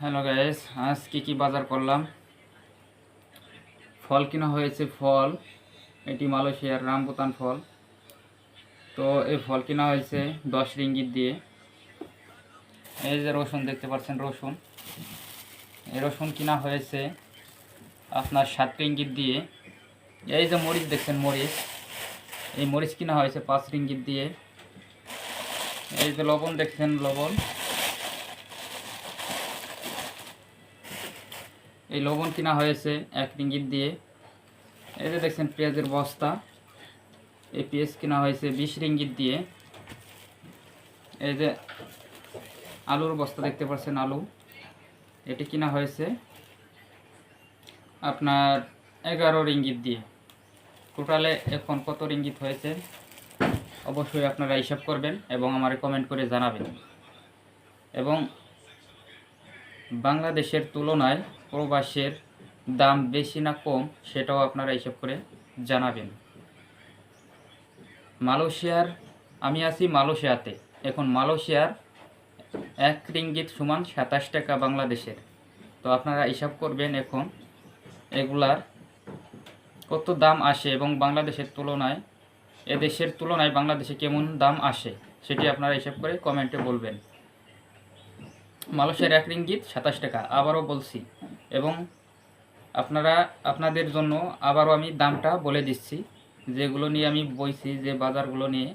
Hello guys আজ কি কি বাজার করলাম? ফল কিনা হয়েছে ফল। এটি মালয়েশিয়ার রামবুতান ফল। তো এই ফল কিনা হয়েছে দশ রিঙ্গিত দিয়ে। এই যে রসুন দেখতে পাচ্ছেন, রসুন। এই রসুন কিনা হয়েছে আপনার সাত রিঙ্গিত দিয়ে। এই যে মরিচ দেখছেন, মরিচ। এই মরিচ কিনা হয়েছে পাঁচ রিঙ্গিত দিয়ে। এই যে লবণ দেখছেন, লবণ। এই লবণ কিনা হয়েছে এক রিঙ্গিত দিয়ে। এই যে দেখছেন পেঁয়াজের বস্তা, এই পেঁয়াজ কিনা হয়েছে বিশ রিঙ্গিত দিয়ে। এই যে আলুর বস্তা দেখতে পাচ্ছেন আলু, এটি কিনা হয়েছে আপনার এগারো রিঙ্গিত দিয়ে। টোটালে এখন কত রিঙ্গিত হয়েছে অবশ্যই আপনারা হিসাব করবেন এবং আমার কমেন্ট করে জানাবেন। এবং বাংলাদেশের তুলনায় প্রবাসের দাম বেশি না কম, সেটাও আপনারা হিসাব করে জানাবেন। মালয়েশিয়ার, আমি আছি মালয়েশিয়াতে। এখন মালয়েশিয়ার এক রিঙ্গিত সমান সাতাশ টাকা বাংলাদেশের। তো আপনারা হিসাব করবেন এখন এগুলার কত দাম আসে এবং বাংলাদেশের তুলনায়, এদেশের তুলনায় বাংলাদেশে কেমন দাম আসে, সেটি আপনারা হিসাব করে কমেন্টে বলবেন। মালয়েশিয়ার এক রিঙ্গিত, সাতাশ টাকা। আবারও বলছি, এবং আপনারা, আপনাদের জন্য আবারও আমি দামটা বলে দিচ্ছি, যেগুলো নিয়ে আমি বইছি, যে বাজারগুলো নিয়ে,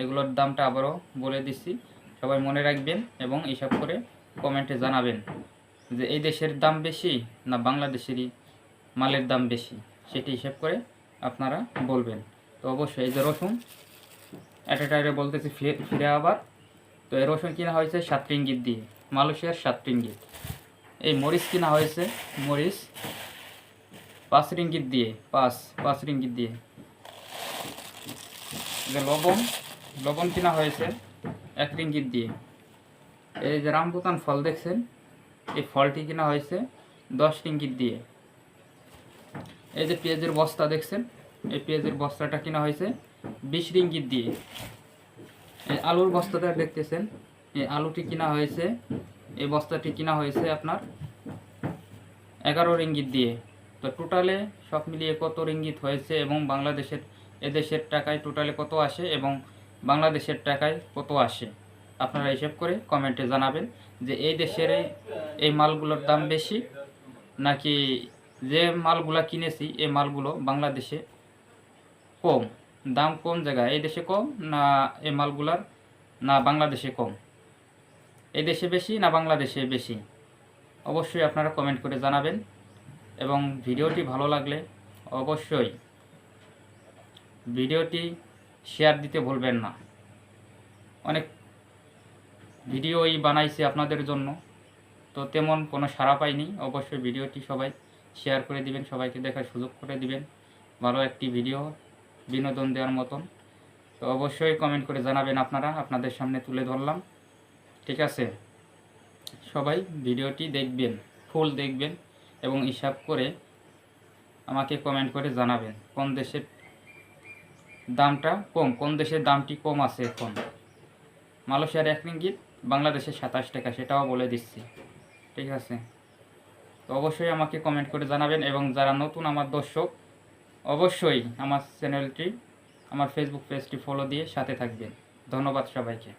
এগুলোর দামটা আবারও বলে দিচ্ছি। সবাই মনে রাখবেন এবং হিসাব করে কমেন্টে জানাবেন যে এই দেশের দাম বেশি না বাংলাদেশেরই মালের দাম বেশি, সেটি হিসাব করে আপনারা বলবেন। তো অবশ্যই এই যে রসুন, একটা টাইরে বলতেছি ফিরে আবার। তো এই রসুন কিনা হয়েছে সাত রিঙ্গিত দিয়ে। মালয়েশিয়ার সাত রিঙ্গিত। এই মরিচ কিনা হয়েছে? মরিচ পাঁচ রিঙ্গিত দিয়ে, পাঁচ পাঁচ রিঙ্গিত দিয়ে। যে লবণ লবণ কিনা হয়েছে? এক রিঙ্গিত দিয়ে। এই যে রামবুতান ফল দেখছেন, এই ফলটি কিনা হয়েছে? দশ রিঙ্গিত দিয়ে। এই যে পেঁয়াজের বস্তা দেখছেন, এই পেঁয়াজের বস্তাটা কিনা হয়েছে? বিশ রিঙ্গিত দিয়ে। এই আলুর বস্তাটা দেখতেছেন এই আলুটি কিনা হয়েছে, এই বস্তাটি কিনা হয়েছে আপনার এগারো রিঙ্গিত দিয়ে। তো টোটালে সব মিলিয়ে কত রিঙ্গিত হয়েছে এবং বাংলাদেশের, এদেশের টাকায় টোটালে কত আসে এবং বাংলাদেশের টাকায় কত আসে? আপনারা হিসেব করে কমেন্টে জানাবেন যে এই দেশের এই- মালগুলোর দাম বেশি নাকি যে মালগুলা কিনেছি, এই মালগুলো বাংলাদেশে কম? দাম কোন জায়গায়? এই দেশে কম না এই মালগুলার, না বাংলাদেশে কম? এই দেশে বেশি না বাংলাদেশে বেশি? অবশ্যই আপনারা কমেন্ট করে জানাবেন। এবং ভিডিওটি ভালো লাগলে অবশ্যই ভিডিওটি শেয়ার দিতে ভুলবেন না। অনেক ভিডিওই বানাইছি আপনাদের জন্য। তো তেমন কোনো সাড়া পাইনি। অবশ্যই ভিডিওটি সবাই শেয়ার করে দিবেন, সবাইকে দেখার সুযোগ করে দিবেন। ভালো একটি ভিডিও, বিনোদন দেওয়ার মতন। তো অবশ্যই কমেন্ট করে জানাবেন আপনারা। আপনাদের সামনে তুলে ধরলাম। ঠিক আছে? সবাই ভিডিওটি দেখবেন, ফুল দেখবেন এবং হিসাব করে আমাকে কমেন্ট করে জানাবেন, কোন দেশের দামটা কম, কোন দেশের দামটি কম আছে এখন? মালয়েশিয়ার এক রিঙ্গিত, বাংলাদেশের সাতাশ টাকা, সেটাও বলে দিচ্ছি, ঠিক আছে? তো অবশ্যই আমাকে কমেন্ট করে জানাবেন এবং যারা নতুন আমার দর্শক, অবশ্যই আমার চ্যানেলটি আমার ফেসবুক পেজটি ফলো দিয়ে সাথে থাকবেন। ধন্যবাদ সবাইকে।